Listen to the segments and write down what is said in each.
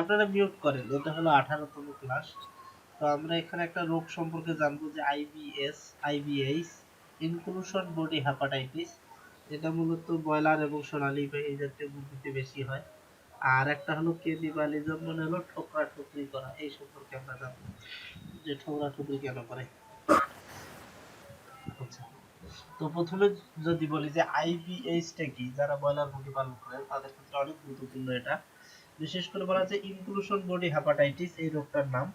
আপনারা মিউট করেন, এটা হলো আঠারোতম ক্লাস তো আমরা এখানে একটা রোগ সম্পর্কে জানব যে IBS IBH inclusion body hepatitis এটা মূলত ব্রয়লার এবং সোনালী এই জাতীয় মুরগিতে বেশি হয়। আর একটা হলো কেনিবালিজম মানে হলো ঠোকরা ঠুকরি করা, এই সম্পর্কে আমরা জানব যে ঠোকরা ঠুকরি কেন করে। আচ্ছা তো প্রথমে যদি বলি যে আইবিএইচ টা কি, যারা ব্রয়লার মুরগি পালন করে, তাদের ক্ষেত্রে অনেক গুরুত্বপূর্ণ এটা। বিশেষ করে বলা হচ্ছে ইনক্লুশন বডি হেপাটাইটিস এই রোগটার নাম।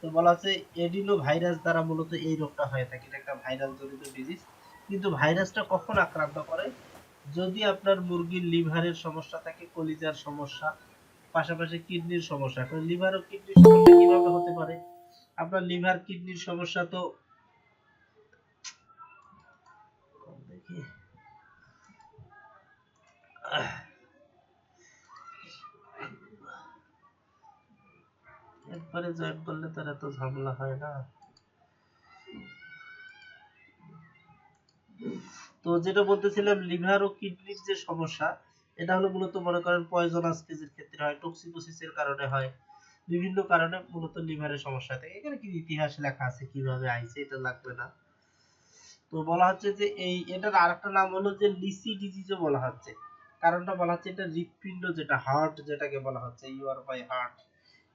তো বলা হচ্ছে এডিনো ভাইরাস দ্বারা মূলত এই রোগটা হয়ে থাকে। এটা একটা ভাইরাস জনিত ডিজিজ কিন্তু ভাইরাসটা কখন আক্রান্ত করে? যদি আপনার মুরগির লিভারের সমস্যা থাকে, কলিজার সমস্যা, পাশাপাশি কিডনির সমস্যা। এখন লিভার ও কিডনির সমস্যা কীভাবে হতে পারে? আপনার লিভার, কিডনির সমস্যা তো দেখি। একবারে জয়েন করলে তার এত ঝামেলা হয় না। তো যেটা বলতেছিলাম, লিভার ও কিডনির যে সমস্যা, এটা হলো মূলত মনে করেন পয়জনাস কেজের ক্ষেত্রে হয় টক্সিকোসিসের কারণে হয়, বিভিন্ন কারণে মূলত লিভারের সমস্যা থাকে। এখানে কি ইতিহাস লেখা আছে, কীভাবে আইছে এটা লাগবে না। তো বলা হচ্ছে যে এই, এটার আরেকটা নাম হলো যে লিসি ডিজিজও বলা হচ্ছে। কারণটা বলা হচ্ছে এটা হৃৎপিণ্ড যেটা হার্ট যেটাকে বলা হচ্ছে ইউ আর বাই হার্ট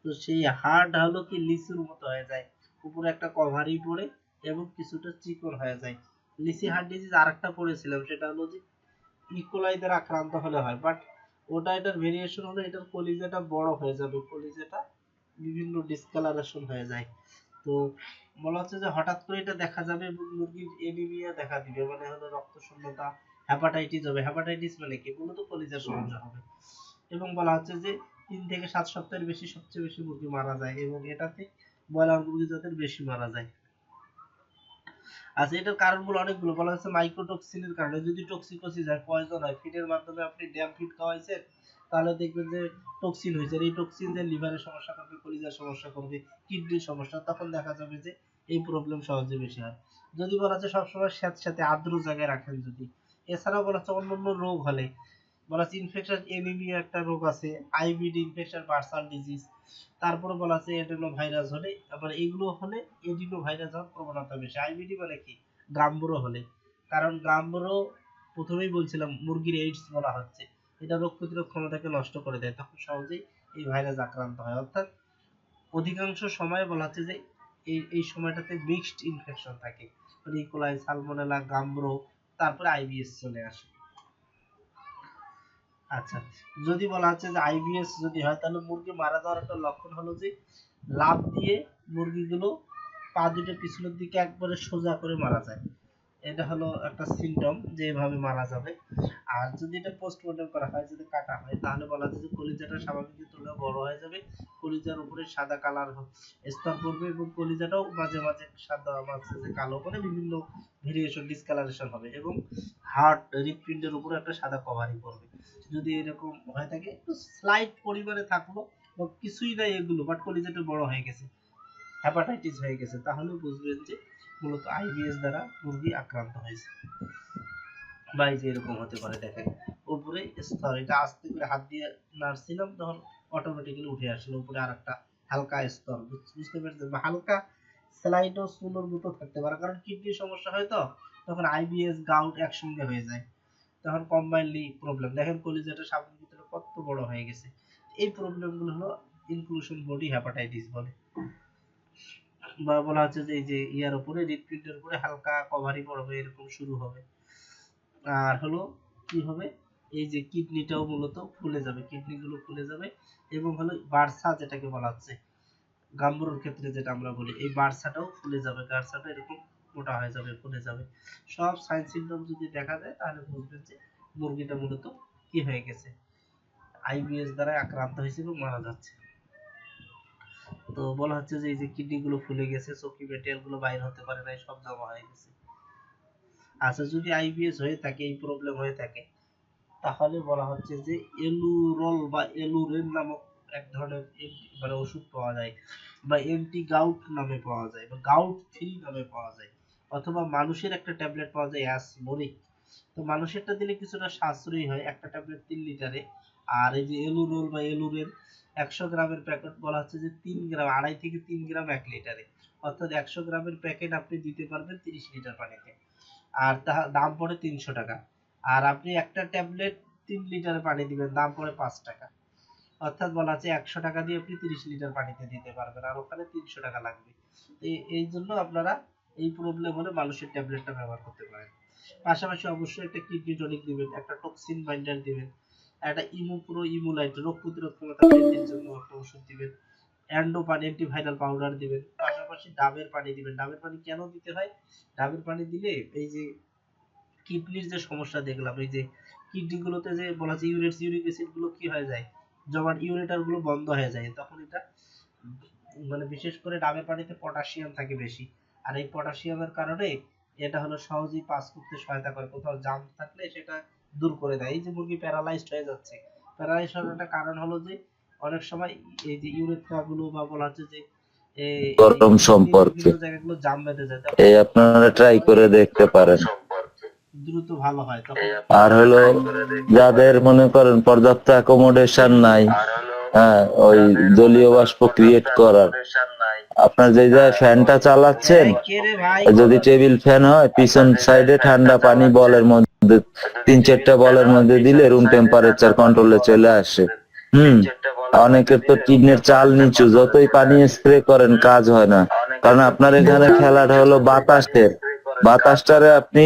তো সেই হার্ট হলো কি লিচুর মতো হয়ে যায়। উপরে একটা কভারই পড়ে এবং কিছুটা চিকন হয়ে যায়। লিসি হার্ট ডিজিজ আরেকটা পড়েছিলাম, সেটা হলো যে ইকোলাই দ্বারা আক্রান্ত হলে হয়। বাট ওটা এটার ভেরিয়েশন হলো, এটার কলিজাটা বড় হয়ে যাবে। কলিজাটা বিভিন্ন ডিসকালারেশন হয়ে যায়। তো বলা হচ্ছে যে হঠাৎ করে এটা দেখা যাবে এবং মুরগির এনিমিয়া দেখা দিবে। মানে হলো রক্ত শূন্যতা হ্যাপাটাইটিস হবে। হ্যাপাটাইটিস মানে কি? মূলত কলিজার সমস্যা হবে। এবং বলা হচ্ছে যে তিন থেকে সাত সপ্তাহের বেশি সবচেয়ে বেশি মুরগি মারা যায় এবং এটাতে ব্রয়লার মুরগি জাতের বেশি মারা যায়। আচ্ছা এটার কারণগুলো অনেকগুলো। বলা হচ্ছে মাইক্রোটক্সিনের কারণে। যদি টক্সিকোসিস হয় পয়জন হয় ফিডের মাধ্যমে আপনি ড্যাম ফিড খাওয়াইছেন, তাহলে দেখবেন যে টক্সিন হয়েছে। এই টক্সিন যে লিভারের সমস্যা করবে, কলিজার সমস্যা করবে কিডনির সমস্যা, তখন দেখা যাবে যে এই প্রবলেম সহজে বেশি হয়। যদি বলা হচ্ছে সবসময় সাথে সাথে আর্দ্র জায়গায় রাখেন যদি। এছাড়াও বলা হচ্ছে অন্যান্য রোগ হলে বলা হচ্ছে ইনফেকশন এনিমিয়া একটা রোগ আছে আইবিডি ইনফেকশন বার্সাল ডিজিজ তারপরে বলা আছে এডেনো ভাইরাস হলে, আবার এগুলো হলে এডিনো ভাইরাস হওয়ার প্রবণতা বেশি। আইবিডি মানে কি? গাম্বুরো হলে। কারণ গাম্বুরো প্রথমেই বলছিলাম, মুরগির এইডস বলা হচ্ছে। এটা রোগ প্রতিরোধ ক্ষমতাকে নষ্ট করে দেয়, তখন সহজেই এই ভাইরাস আক্রান্ত হয়। অর্থাৎ অধিকাংশ সময় বলা হচ্ছে যে, এই এই সময়টাতে মিক্সড ইনফেকশন থাকে। ইকোলাই সালমোনেলা গাম্বুরো, তারপরে আইবিএস চলে আসে। আচ্ছা যদি বলা হচ্ছে যে আইবিএস যদি হয়, তাহলে মুরগি মারা যাওয়ার একটা লক্ষণ হলো যে লাফ দিয়ে মুরগিগুলো পা দুটো পিছনের দিকে একবারে সোজা করে মারা যায়। এটা হলো একটা সিমটম যে এভাবে মারা যাবে। আর যদি এটা পোস্টমর্টম করা হয়, যদি কাটা হয়, তাহলে বলা যায় যে কলিজাটা স্বাভাবিকের তুলনায় বড় হয়ে যাবে। কলিজার উপরে সাদা কালার স্তর পড়বে এবং কলিজাটাও মাঝে মাঝে সাদা মাঝে মাঝে কালো করে বিভিন্ন ভেরিয়েশন ডিসকালারেশন হবে এবং হার্ট হৃৎপিণ্ডের উপরে একটা সাদা কভারিং করবে যদি এরকম হয়ে থাকে, একটু স্লাইট পরিমাণে থাকল কিছুই নাই এগুলো বাট কলিজাটা বড় হয়ে গেছে হ্যাপাটাইটিস হয়ে গেছে তাহলে বুঝবেন যে মূলত আইবিএস দ্বারা মুরগি আক্রান্ত হয়েছে। বা এই যে এরকম হতে পারে, দেখেন, উপরে স্তর, এটা আস্তে করে হাত দিয়ে নাড়ছিলাম, তখন অটোমেটিক্যালি উঠে আসলো। উপরে আরেকটা হালকা স্তর বুঝতে পেরেছেন? বা হালকা স্লাইডও সুলোর মতো থাকতে পারে, কারণ কিডনির সমস্যা হয় তো, তখন আইবিএস গাউট একসঙ্গে হয়ে যায়। তখন কম্বাইনলি প্রবলেম দেখেন, কলিজাটা সামনের ভিতরে কত বড় হয়ে গেছে। এই প্রবলেমগুলো হলো ইনক্লুশন বডি হ্যাপাটাইটিস বলে। বা বলা হচ্ছে যে এই যে ইয়ার উপরে হৃৎপিণ্ডের উপরে হালকা কভারিং পড়বে, এরকম শুরু হবে। আর হলো কি হবে? এই যে কিডনিটাও মূলত ফুলে যাবে কিডনি গুলো ফুলে যাবে এবং হলো বার্সা যেটাকে বলা হচ্ছে, গাম্বুরোর ক্ষেত্রে যেটা আমরা বলি, এই বার্সাটাও ফুলে যাবে গার্সাটা এরকম মোটা হয়ে যাবে ফুলে যাবে। সব সাইন সিমটম যদি দেখা যায়, তাহলে বুঝবেন যে মুরগিটা মূলত কি হয়ে গেছে। আইবিএস দ্বারা আক্রান্ত হয়েছে এবং মারা যাচ্ছে। তো বলা হচ্ছে যে এই যে কিডনি গুলো ফুলে গেছে, চোখি মেটেরিয়ালগুলো বাইর হতে পারে না সব জমা হয়ে গেছে। আচ্ছা যদি আইবিএস হয়ে থাকে, এই প্রবলেম হয়ে থাকে, তাহলে বলা হচ্ছে যে এলুরল বা এলুরেন নামক এক ধরনের মানে ওষুধ পাওয়া যায়, বা এন্টি গাউট নামে পাওয়া যায়, বা গাউট ফ্রি নামে পাওয়া যায়, অথবা মানুষের একটা ট্যাবলেট পাওয়া যায় অ্যাসমোনিক তো মানুষেরটা দিলে কিছুটা সাশ্রয়ী হয়, একটা ট্যাবলেট তিন লিটারে, আর এই যে এলুরোল বা এলুরেন একশো গ্রামের প্যাকেট বলা হচ্ছে যে তিন গ্রাম, আড়াই থেকে তিন গ্রাম এক লিটারে। অর্থাৎ একশো গ্রামের প্যাকেট আপনি দিতে পারবেন তিরিশ লিটার পানিতে। আর তাহা দাম পড়ে তিনশো টাকা। আর আপনি একটা ট্যাবলেট তিন লিটার পানি দিবেন, দাম পড়ে পাঁচ টাকা। অর্থাৎ বলা আছে একশো টাকা দিয়ে আপনি তিরিশ লিটার পানিতে দিতে পারবেন, আর ওখানে তিনশো টাকা লাগবে। এই- জন্য আপনারা এই প্রবলেম হলে মানুষের ট্যাবলেটটা ব্যবহার করতে পারেন। পাশাপাশি অবশ্যই একটা কিডনি টনিক দিবেন, একটা টক্সিন বাইন্ডার দিবেন। একটা ইমু, প্রো ইমুলাইট রোগ প্রতিরোধ ক্ষমতা বৃদ্ধির জন্য একটা ওষুধ দিবেন। অ্যান্ডোপান অ্যান্টিভাইরাল পাউডার দিবেন। পাশাপাশি ডাবের পানি দিবেন। ডাবের পানি কেন দিতে হয়? ডাবের পানি দিলে এই যে কিডনির যে সমস্যা দেখলাম, এই যে কিডনি গুলোতে যে বলা যায় ইউরেটস ইউরিক অ্যাসিডগুলো কি হয়ে যায়? জমাট ইউরেটারগুলো বন্ধ হয়ে যায়, তখন এটা মানে বিশেষ করে ডাবের পানিতে পটাশিয়াম থাকে বেশি। আর এই পটাশিয়ামের কারণে এটা হলো সহজেই পাস করতে সহায়তা করে। কোথাও জাম থাকলে সেটা দূর করে দেয়। এই যে মুরগি প্যারালাইজড হয়ে যাচ্ছে। প্যারালাইজড হওয়ার একটা কারণ হলো যে অনেক সময় এই যে ইউরেথ্রা গুলো বা বলা হচ্ছে যে গরম সম্পর্কে। জায়গাগুলো জাম বেঁধে যায়। এই আপনারা ট্রাই করে দেখতে পারেন। দ্রুত ভালো হয়। আর হলো যাদের মনে করেন পর্যাপ্ত অ্যাকোমোডেশন নাই হ্যাঁ ওই জলীয় বাষ্প ক্রিয়েট করার। আপনার যে জায়গায় ফ্যানটা চালাচ্ছেন যদি টেবিল ফ্যান হয় পিছন সাইডে ঠান্ডা পানি বলের মধ্যে তিন চারটা বলের মধ্যে দিলে রুম টেম্পারেচার কন্ট্রোলে চলে আসে। হুম অনেকের তো টিনের চাল নিচু যতই পানি স্প্রে করেন কাজ হয় না। কারণ আপনার এখানে খেলাটা হলো বাতাসের। বাতাসটারে আপনি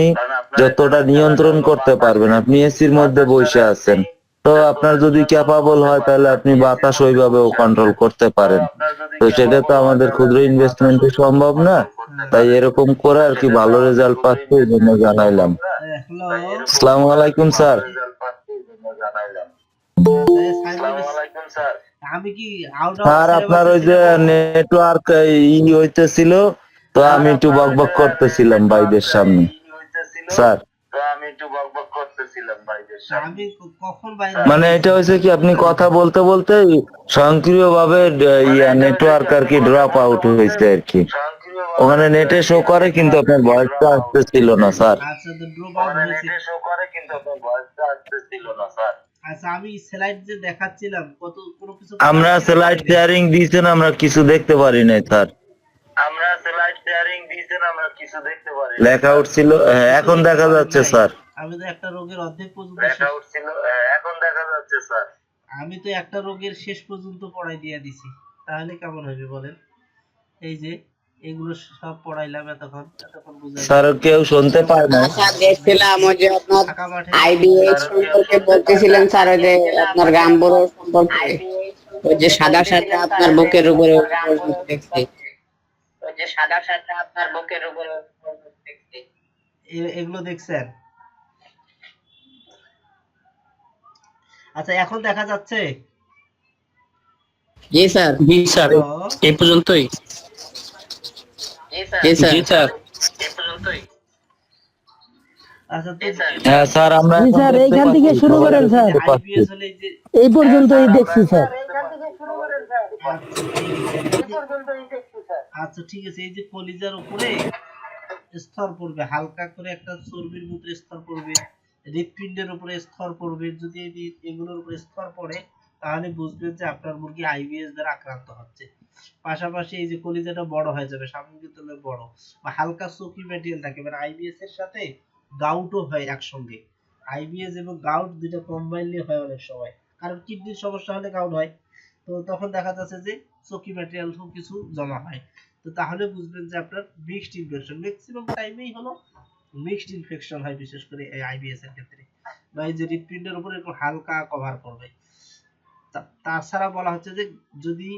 যতটা নিয়ন্ত্রণ করতে পারবেন আপনি এসির মধ্যে বসে আছেন। তো আপনার যদি ক্যাপাবল হয় তাহলে আপনি বাতাস ওইভাবেও কন্ট্রোল করতে পারেন। তো সেটা তো আমাদের ক্ষুদ্র ইনভেস্টমেন্টে সম্ভব না। তাই এরকম করে আর কি ভালো রেজাল্ট পাচ্ছে এই জন্য জানাইলাম। আসসালামু আলাইকুম স্যার। আমি কি আউট স্যার আপনার ওই যে নেটওয়ার্ক ই হইতেছিল তো আমি একটু বকবক করতেছিলাম ভাইদের সামনে। স্যার। আমি কখন বাইরে মানে এটা হয়েছে কি আপনি কথা বলতে বলতে স্বয়ংক্রিয় ভাবে নেটওয়ার্ক আর কি ড্রপ আউট হয়েছে আর কি। ওখানে নেটে শো করে কিন্তু আপনার ভয়েসটা আসতেছিল না স্যার আচ্ছা তো ড্রপ আউট হয়েছে। আচ্ছা আমি স্লাইড যে দেখাচ্ছিলাম কত কোনো কিছু আমরা স্লাইড শেয়ারিং দিয়েছেন আমরা কিছু দেখতে পারি নাই স্যার আমরা স্লাইড শেয়ারিং দিয়েছেন আমরা কিছু দেখতে পারি লেখা উঠছিল হ্যাঁ, এখন দেখা যাচ্ছে স্যার আমি তো একটা রোগের অর্ধেক পর্যন্ত এখন দেখা যাচ্ছে স্যার। আমি তো একটা রোগের শেষ পর্যন্ত পড়াই দিয়ে দিছি। তাহলে কেমন হবে বলেন? এই যে এগুলো সব পড়াইলাম এতক্ষণ স্যার কেউ শুনতে পায় না আচ্ছা দেখছিলাম ওই যে আপনার আইবিএস সম্পর্কে বলতেছিলেন স্যার ওই যে আপনার গাম্বুরো সম্পর্কে। ওই যে সাদা সাদা আপনার বুকের উপরে দেখছি। ওই যে সাদা সাদা আপনার বুকের উপরে দেখছি। এগুলো দেখছেন? আচ্ছা এখন দেখা যাচ্ছে। জি স্যার। জি স্যার পর্যন্তই। জি স্যার। জি স্যার। এই পর্যন্তই। আচ্ছা তো হ্যাঁ স্যার আমরা স্যার, এইখান থেকে শুরু করেন, স্যার। দেখতে পাচ্ছি। আইপিএস হলে এই যে এই পর্যন্তই দেখছি স্যার আচ্ছা ঠিক আছে এই যে কলিজার উপরে স্তর পড়বে হালকা করে একটা চর্বির মতো স্তর পড়বে। হৃৎপিণ্ডের উপরে স্তর পড়বে। যদি এগুলোর উপরে স্তর পড়ে, তাহলে বুঝবেন যে আপনার মুরগি আইবিএস দ্বারা আক্রান্ত হচ্ছে। পাশাপাশি এই যে কলিজাটা বড় হয়ে যাবে, সামনের তুলনায় বড়। বা হালকা চকি ম্যাটেরিয়াল থাকে মানে আইবিএস এর সাথে গাউটও হয় একসঙ্গে। আইবিএস এবং গাউট দুইটা কম্বাইনলি হয় অনেক সময়। কারণ কিডনির সমস্যা হলে গাউট হয়। তো তখন দেখা যাচ্ছে যে চকি ম্যাটেরিয়াল কিছু জমা হয়। তো তাহলে বুঝবেন যে আপনার মিক্সড ইনফেকশন ম্যাক্সিমাম টাইমেই হলো মিক্সড ইনফেকশন হয় বিশেষ করে এই আইবিএস এর ক্ষেত্রে। বা এই যে হৃৎপিণ্ডের উপরে একটু হালকা কভার করবে। তাছাড়া বলা হচ্ছে যে যদি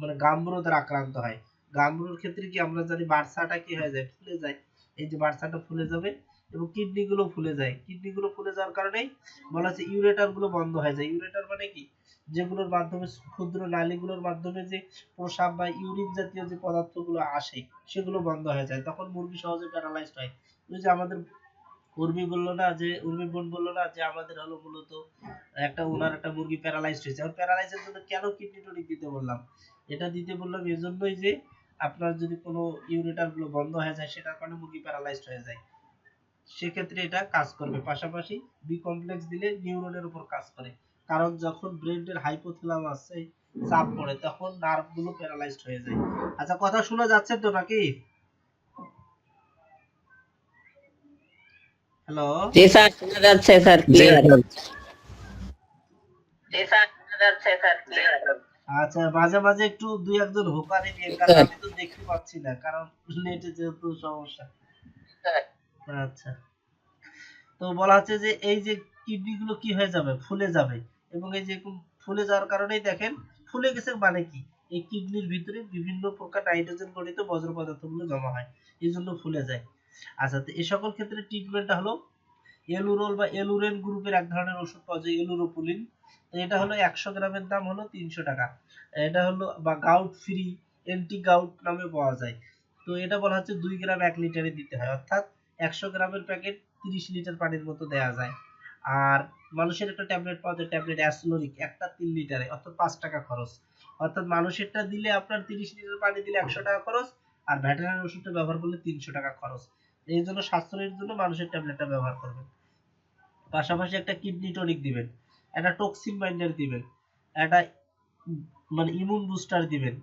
মানে গাম্বুরো দ্বারা আক্রান্ত হয় গাম্বুরোর ক্ষেত্রে কি আমরা জানি বার্সাটা কি হয়ে যায়? ফুলে যায়। এই যে বার্সাটা ফুলে যাবে এবং কিডনি গুলো ফুলে যায়। কিডনি গুলো ফুলে যাওয়ার কারণেই বলা হচ্ছে ইউরেটারগুলো বন্ধ হয়ে যায়। ইউরেটার মানে কি? যেগুলোর মাধ্যমে ক্ষুদ্র নালীগুলোর মাধ্যমে যে প্রসাব বা ইউরিন জাতীয় যে পদার্থগুলো আসে, সেগুলো বন্ধ হয়ে যায়। তখন মুরগি সহজে প্যারালাইজড হয়। ওই যে আমাদের উর্মি বলল না যে, উর্মি বোন বলল না যে আমাদের হলো মূলত একটা ওনার একটা মুরগি প্যারালাইজড হয়েছে। আর প্যারালাইজের জন্য কেন কিডনি টনিক দিতে বললাম? এটা দিতে বললাম এজন্যই যে আপনার যদি কোনো ইউরেটারগুলো বন্ধ হয়ে যায়, সেটার কারণে মুরগি প্যারালাইজড হয়ে যায়। সেক্ষেত্রে এটা কাজ করবে। পাশাপাশি বি কমপ্লেক্স দিলে নিউরনের উপর কাজ করে। কারণ যখন ব্রেনের হাইপোথ্যালামাস চাপ পড়ে, তখন নার্ভগুলো প্যারালাইজড হয়ে যায়। আচ্ছা কথা শোনা যাচ্ছে তো নাকি? হ্যালো? জি স্যার শোনা যাচ্ছে স্যার ক্লিয়ার জি স্যার শোনা যাচ্ছে স্যার ক্লিয়ার আচ্ছা মাঝে মাঝে একটু দুই একজন হোকারি দিয়ে কারণ আমি তো দেখতে পাচ্ছি না কারণ নেটে যেহেতু সমস্যা। আচ্ছা। তো বলা হচ্ছে যে এই যে কিডনি গুলো কি হয়ে যাবে ফুলে যাবে এবং এই যে ফুলে যাওয়ার কারণেই দেখেন ফুলে গেছে মানে কি? এই কিডনির ভিতরে বিভিন্ন প্রকার নাইট্রোজেন গঠিত বজ্র পদার্থগুলো জমা হয় এই জন্য ফুলে যায়। আচ্ছা তো এই সকল ক্ষেত্রে ট্রিটমেন্টটা হলো এলুরোল বা এলুরেন গ্রুপের এক ধরনের ওষুধ পাওয়া যায়, এলুরোপুলিন। তো এটা হলো একশো গ্রামের দাম হলো তিনশো টাকা। এটা হলো বা গাউট ফ্রি এন্টি গাউট নামে পাওয়া যায়। তো এটা বলা হচ্ছে দুই গ্রাম এক লিটারে দিতে হয়। অর্থাৎ একশো গ্রামের প্যাকেট তিরিশ লিটার পানির মতো দেওয়া যায়। আর মানুষের একটা ট্যাবলেট পাওয়া যায়, ট্যাবলেট অ্যাসলোরিক, একটা তিন লিটারে, অর্থাৎ পাঁচ টাকা খরচ। অর্থাৎ মানুষেরটা দিলে আপনার তিরিশ লিটার পানি দিলে একশো টাকা খরচ, আর ভেটেরিনারি ওষুধটা ব্যবহার করলে তিনশো টাকা খরচ। এই জন্য সাশ্রয়ের জন্য মানুষের ট্যাবলেটটা ব্যবহার করবেন। পাশাপাশি একটা কিডনি টনিক দিবেন, একটা টক্সিন বাইন্ডার দিবেন, একটা মানে ইমিউন বুস্টার দিবেন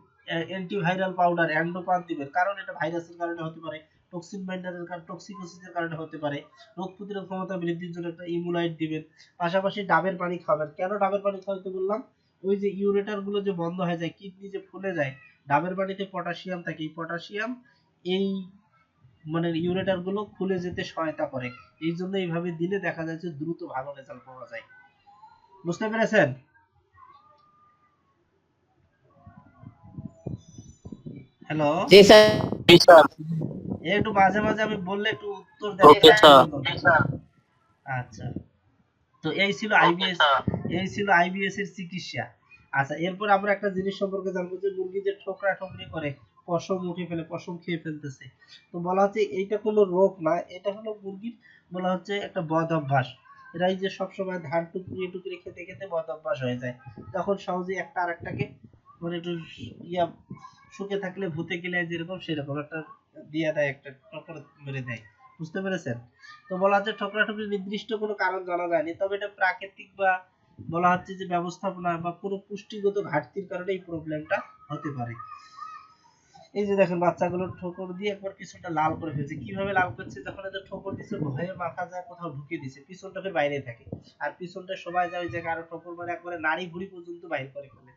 অ্যান্টিভাইরাল পাউডার অ্যান্ডোপান দিবেন। কারণ এটা ভাইরাসের কারণে হতে পারে টক্সিন বাইন্ডারের কারণে টক্সিকোসিসের কারণে হতে পারে। রোগ প্রতিরোধ ক্ষমতা বৃদ্ধির জন্য একটা ইমুলাইট দিবেন। পাশাপাশি ডাবের পানি খাবেন। কেন ডাবের পানি খাওয়াতে বললাম? ওই যে ইউরেটারগুলো যে বন্ধ হয়ে যায় কিডনি যে ফুলে যায়, ডাবের পানিতে পটাশিয়াম থাকে। এই পটাশিয়াম এই মানে ইউরেটারগুলো খুলে যেতে সহায়তা করে। এই জন্য এইভাবে দিলে দেখা যায় যে দ্রুত ভালো রেজাল্ট পাওয়া যায়। বুঝতে পেরেছেন? হ্যালো জি স্যার। একটু মাঝে মাঝে আমি বললে একটু উত্তর দেন। আচ্ছা। তো এই ছিল আইবিএস এই ছিল আইবিএস এর চিকিৎসা। আচ্ছা এরপর আমরা একটা জিনিস সম্পর্কে জানব যে মুরগি যে ঠোকরা ঠোকরি করে পশম উঠে ফেলে, পশম খেয়ে ফেলতেছে। তো বলা হচ্ছে এইটা কোনো রোগ না, এটা হলো মুরগির বলা হচ্ছে একটা বদ অভ্যাস। এরা এই যে সবসময় ধান টুকরিয়ে টুকরিয়ে খেতে খেতে বদ অভ্যাস হয়ে যায়। তখন সহজেই একটা আরেকটাকে মানে একটু ইয়া শুকে থাকলে, ভূতে গেলে যেরকম সেরকম একটা দিয়া দেয়, একটা টকর মেরে দেয়। বুঝতে পেরেছেন? তো বলা হচ্ছে ঠোকরাঠুকরি নির্দিষ্ট কোনো কারণ জানা যায়নি, তবে এটা প্রাকৃতিক বা বলা হচ্ছে যে ব্যবস্থাপনা বা কোনো পুষ্টিগত ঘাটতির কারণে এই প্রবলেমটা হতে পারে। এই যে দেখেন বাচ্চাগুলো ঠোকর দিয়ে একবার পিছনটা লাল করে ফেলছে। কীভাবে লাল করছে? যখন এদের ঠোকর দিছে ভয়ে মাথা যায় কোথাও ঢুকিয়ে দিছে পিছনটা ফের বাইরে থাকে। আর পিছনটা সবাই যায় ওই জায়গায় আরও ঠোকর মানে একবারে নাড়ি ভুড়ি পর্যন্ত বাইর করে ফেলে।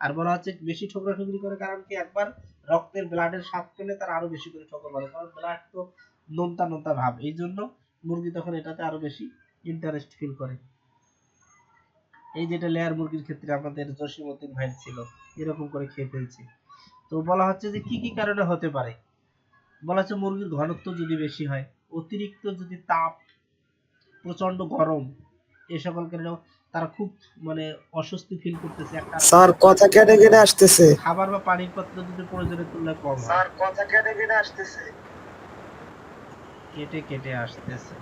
আর বলা হচ্ছে বেশি ঠোকরা ঠুকরি করে কারণ কি? একবার রক্তের ব্লাডের স্বাদ পেলে তার আরও বেশি করে ঠোকর মারে। কারণ ব্লাড তো নোনতা নোনতা ভাব। এই জন্য মুরগি তখন এটাতে আরও বেশি ইন্টারেস্ট ফিল করে। এই যেটা লেয়ার মুরগির ক্ষেত্রে আমাদের জসিমউদ্দিন ভাই ছিল, এরকম করে খেয়ে ফেলছে। তো বলা হচ্ছে যে কি কি কারণে হতে পারে? বলা হচ্ছে মুরগির ঘনত্ব যদি বেশি হয় অতিরিক্ত যদি তাপ প্রচণ্ড গরম এ সকল কারণে তারা খুব মানে অস্বস্তি ফিল করতেছে। একটা স্যার কথা কেটে কেটে আসতেছে। খাবার বা পানির পাত্র যদি প্রয়োজনের তুলনায় কম হয়। স্যার কথা কেটে কেটে আসতেছে। কেটে কেটে আসতেছে।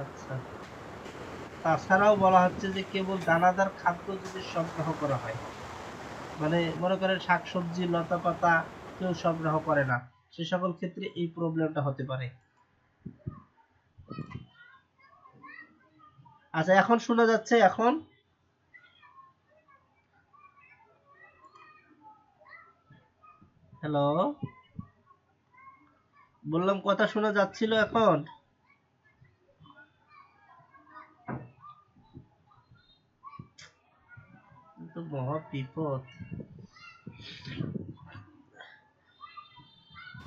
আচ্ছা। তাছাড়াও বলা হচ্ছে যে কেবল দানাদার খাদ্য যদি সংগ্রহ করা হয় মানে মনে করেন শাকসবজি লতা পাতা কেউ সংগ্রহ করে না। সে সকল ক্ষেত্রে এই প্রবলেমটা হতে পারে। আচ্ছা এখন শোনা যাচ্ছে, এখন? হ্যালো বললাম, কথা শোনা যাচ্ছিল এখন?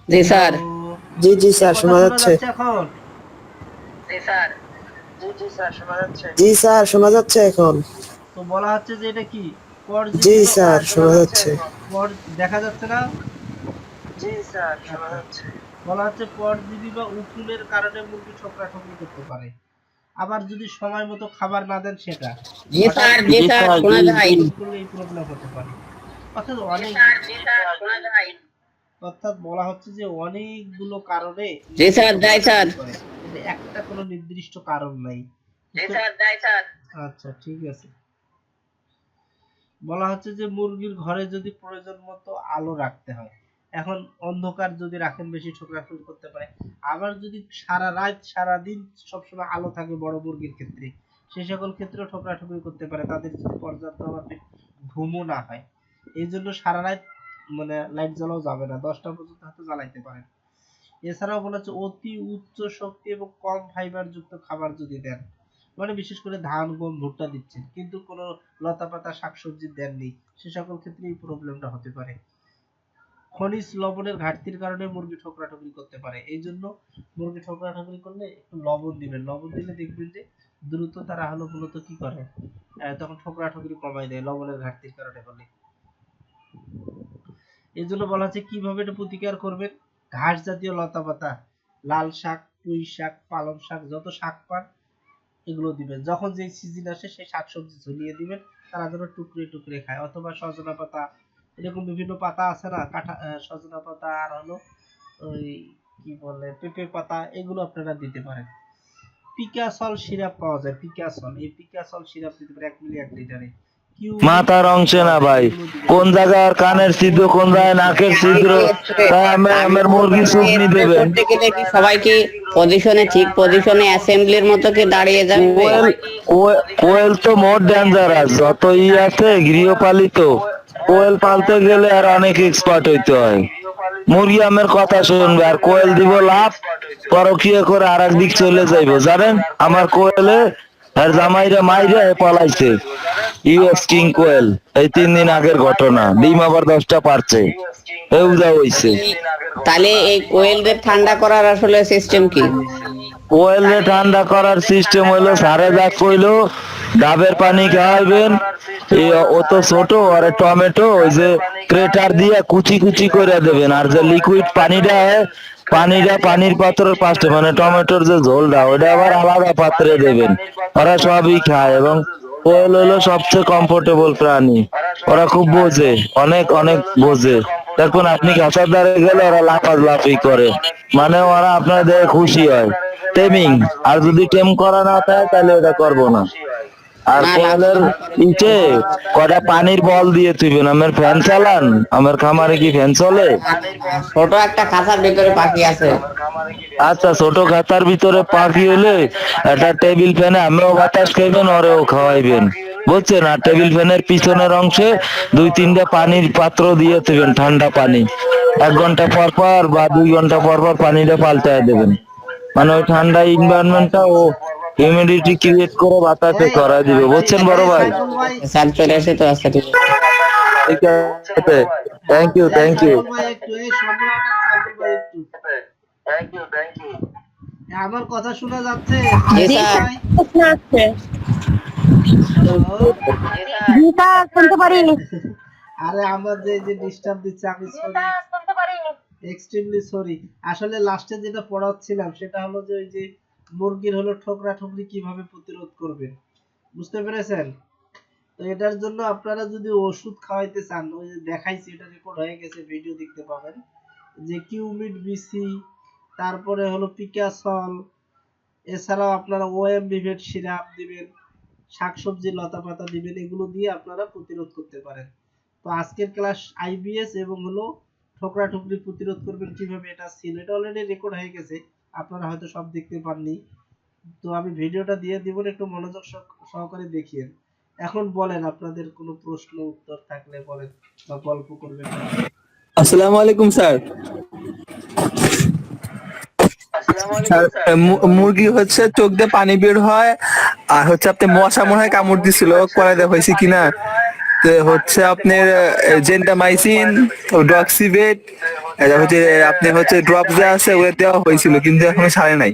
জি স্যার। জি জি স্যার শোনা যাচ্ছে। এখন? জি স্যার। জি জি স্যার শোনা যাচ্ছে। জি স্যার শোনা যাচ্ছে এখন। তো বলা হচ্ছে যে এটা কি? জি স্যার শোনা যাচ্ছে। পর দেখা যাচ্ছে না? জি স্যার শোনা যাচ্ছে। বলা হচ্ছে পরজীবী বা উকুনের কারণে মুরগি ঠোকরা ঠোকরি করতে পারে। আবার যদি সময় মতো খাবার না দেন সেটা। প্রবলেম হতে পারে। অর্থাৎ অনেক জি স্যার শোনা যায়। অর্থাৎ বলা হচ্ছে যে অনেকগুলো কারণে একটা কোনো নির্দিষ্ট কারণ নাই। জি স্যার যাই স্যার। আচ্ছা ঠিক আছে। বলা হচ্ছে যে মুরগির ঘরে যদি প্রয়োজন মতো আলো রাখতে হয়। এখন অন্ধকার যদি রাখেন বেশি ফিল করতে পারে। আবার যদি সারা রাত, সারা দিন সবসময় আলো থাকে বড় মুরগির ক্ষেত্রে, সে সকল ক্ষেত্রে ঠোকরাঠুকরি করতে পারে, তাদের যদি পর্যাপ্ত ভাবে ঘুমও না হয়। এই জন্য সারা রাত মানে লাইট জ্বালাও যাবে না, দশটা পর্যন্ত হয়তো জ্বালাইতে পারেন। এছাড়াও বলা হচ্ছে অতি উচ্চ শক্তি এবং কম ফাইবার যুক্ত খাবার যদি দেন মানে বিশেষ করে ধান, গম, ভুট্টা দিচ্ছেন, কিন্তু কোনো লতা পাতা শাকসবজি দেননি, সে সকল ক্ষেত্রে এই প্রবলেমটা হতে পারে। খনিজ লবণের ঘাটতির কারণে মুরগি ঠোকরাঠুকরি করতে পারে। এই জন্য মুরগি ঠোকরাঠুকরি করলে একটু লবণ দিবেন। লবণ দিলে দেখবেন যে দ্রুত তারা হলো মূলত কি করে? তখন ঠোকরাঠুকরি কমাই দেয় লবণের ঘাটতির কারণে হলে এই জন্য বলা হচ্ছে কীভাবে এটা প্রতিকার করবেন? ঘাস জাতীয় লতা পাতা, লাল শাক, পুঁই শাক, পালং শাক, যত শাক পান, এগুলো দিবেন। যখন যে সিজন আসে, সেই শাকসবজি ঝুলিয়ে দিবেন। তারা যেন টুকরে টুকরে খায়। অথবা সজনা পাতা এরকম বিভিন্ন পাতা আছে না? কাঁঠা আহ, সজনা পাতা আর হলো ওই কি বলে পেঁপে পাতা এগুলো আপনারা দিতে পারেন। পিকাসল সিরাপ পাওয়া যায় পিকাসল। এই পিকাসল সিরাপ দিতে পারে এক মিলি এক লিটারে মাথার অংশে না ভাই। কোন জায়গায় কানের ছিদ্র কোন জায়গায় নাকের ছিদ্র আমার মুরগি শুকনি দেবেন করতে গেলে কি সবাই কি পজিশনে ঠিক পজিশনে অ্যাসেম্বলির মতো কি দাঁড়িয়ে যাবে। কোয়েল কোয়ে- কোয়েল তো মোর ডেঞ্জারাস যত ই আছে গৃহপালিত। কোয়েল পালতে গেলে আর অনেক এক্সপার্ট হইতে হয়। মুরগি আমার কথা শুনবে আর কোয়েল দিব লাভ পরকিয়া করে আর দিক চলে যাইবো জানেন? আমার কোয়েলে আর জামাইরা মাইরা পালাইছে। ইউএস কিং কোয়েল এই তিন দিন আগের ঘটনা ডিম আবার দশটা পারছে। এউজা হইছে। তাহলে এই কোয়েলদের ঠান্ডা করার আসলে সিস্টেম কি? কোয়েলে ঠান্ডা করার সিস্টেম হইল সারে যা কইলো ডাবের পানি খাওয়াইবেন এই ও তো ছোট আর টমেটো, ওই যে ক্রেটার দিয়ে কুচি কুচি করে দেবেন। আর যে লিকুইড পানিটা পানিটা পানির পাত্রের পাশে মানে টমেটোর যে ঝোলটা ওটা আবার আলাদা পাত্রে দেবেন। ওরা সবই খায় এবং কোয়েল হলো সবচেয়ে কমফোর্টেবল প্রাণী। ওরা খুব বোঝে, অনেক অনেক বোঝে। দেখুন, আপনি গাছের দ্বারে গেলে ওরা লাফালাফি করে। মানে ওরা আপনার দেখে খুশি হয়। টেমিং আর যদি টেম করা না থাকে, তাহলে ওটা করব না। আর না, কোয়েলের ইটে কটা পানির বল দিয়ে তুইবেন আমার ফ্যান চালান? আমার খামারে কি ফ্যান চলে? ছোট একটা খাঁচার ভিতরে পাখি আছে। আচ্ছা ছোট খাতার ভিতরে পাখি হলে একটা টেবিল ফ্যানে আমিও বাতাস খাইবেন ওরেও খাওয়াইবেন। বুঝছেন? আর টেবিল ফ্যানের পিছনের অংশে দুই তিনটা পানির পাত্র দিয়ে দেবেন ঠান্ডা পানি। এক ঘণ্টা পর পর বা দুই ঘণ্টা পর পর পানিটা পাল্টায় দেবেন। মানে ওই ঠান্ডা এনভায়রনমেন্টটা ও হিউমিডিটি ক্রিয়েট করে বাতাসে করা দিবে বুঝছেন বড় ভাই? স্যার চলে আসে তো আচ্ছা ঠিক আছে। ঠিক আছে। Thank you thank you thank you thank you আমার কথা শোনা যাচ্ছে। জি, স্যার। আরে আমার যে যে ডিস্টার্ব দিচ্ছে আমি সরি এক্সট্রিমলি সরি আসলে লাস্টে যেটা পড়াচ্ছিলাম সেটা হলো যে ওই যে মুরগির হলো ঠোকরা ঠোকরি কীভাবে প্রতিরোধ করবেন? বুঝতে পেরেছেন? তো এটার জন্য আপনারা যদি ওষুধ খাওয়াইতে চান, ওই যে দেখাইছি, এটা রেকর্ড হয়ে গেছে ভিডিও দেখতে পাবেন, যে কিউমিড বিসি, তারপরে হলো পিকাসল, এছাড়াও আপনারা ওএম ভিভেট সিরাপ দিবেন, শাকসবজি লতা পাতা দিবেন, এগুলো দিয়ে আপনারা প্রতিরোধ করতে পারেন। তো আজকের ক্লাস আইবিএস এবং হলো ঠোকরা ঠুকরি প্রতিরোধ করবেন কীভাবে, এটা ছিল এটা অলরেডি রেকর্ড হয়ে গেছে। আপনারা হয়তো সব দেখতে পাননি। তো আমি ভিডিওটা দিয়ে দিব একটু মনোযোগ সহকারে দেখিয়ে। এখন বলেন আপনাদের কোনো প্রশ্ন উত্তর থাকলে বলেন বা গল্প করবেন আসসালামু আলাইকুম স্যার। স্যার মুরগি হচ্ছে চোখ দিয়ে পানি বের হয় আর হচ্ছে আপনি মশা মনে হয় কামড় দিছিল করা দেওয়া হয়েছে কিনা। তো হচ্ছে আপনার জেন্টামাইসিন ডক্সিভেট এটা হচ্ছে আপনি হচ্ছে ড্রপ যা আছে দেওয়া হয়েছিল কিন্তু এখনও ছাড়ে নাই।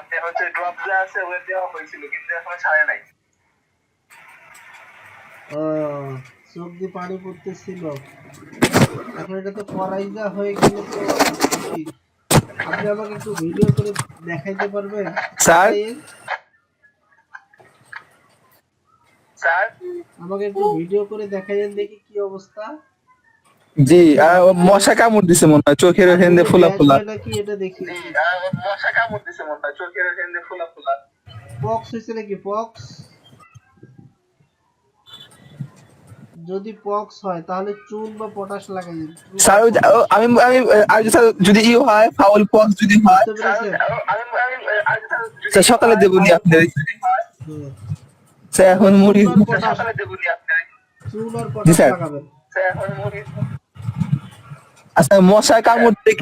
আপনি হচ্ছে ড্রপ যা আছে ওটা দেওয়া হয়েছিল কিন্তু এখনও ছাড়ে নাই। চোখ দিয়ে পানি পড়তেছিল। এখন এটা তো করাইজা হয়ে গেল তো। আপনি আমাকে একটু ভিডিও করে দেখাইতে পারবেন? স্যার? দেখাইয়েন। স্যার? আমাকে একটু ভিডিও করে দেখাইয়েন দেখি কি অবস্থা। জি আর মশা কামড় দিছে মনে হয় চোখের ওখান দিয়ে ফোলা ফোলা। গ্যাস এটা দেখি? মশা কামড় দিছে মনে হয় চোখের এখান দিয়ে ফোলা ফোলা। পক্স হয়েছে নাকি পক্স যদি পক্স হয় তাহলে চুন বা পটাশ লাগাইয়েন চুন বা স্যার আমি আমি আর স্যার যদি ই হয় ফাউল পক্স যদি হয়। আমি আমি আজ স্যার সকালে দেবো নি স্যার এখন পটাশ। সকালে দেবুনি আপনি চুল আর পটাশ লাগাবেন। স্যার এখন মুরগি আচ্ছা মশা কামড় থেকে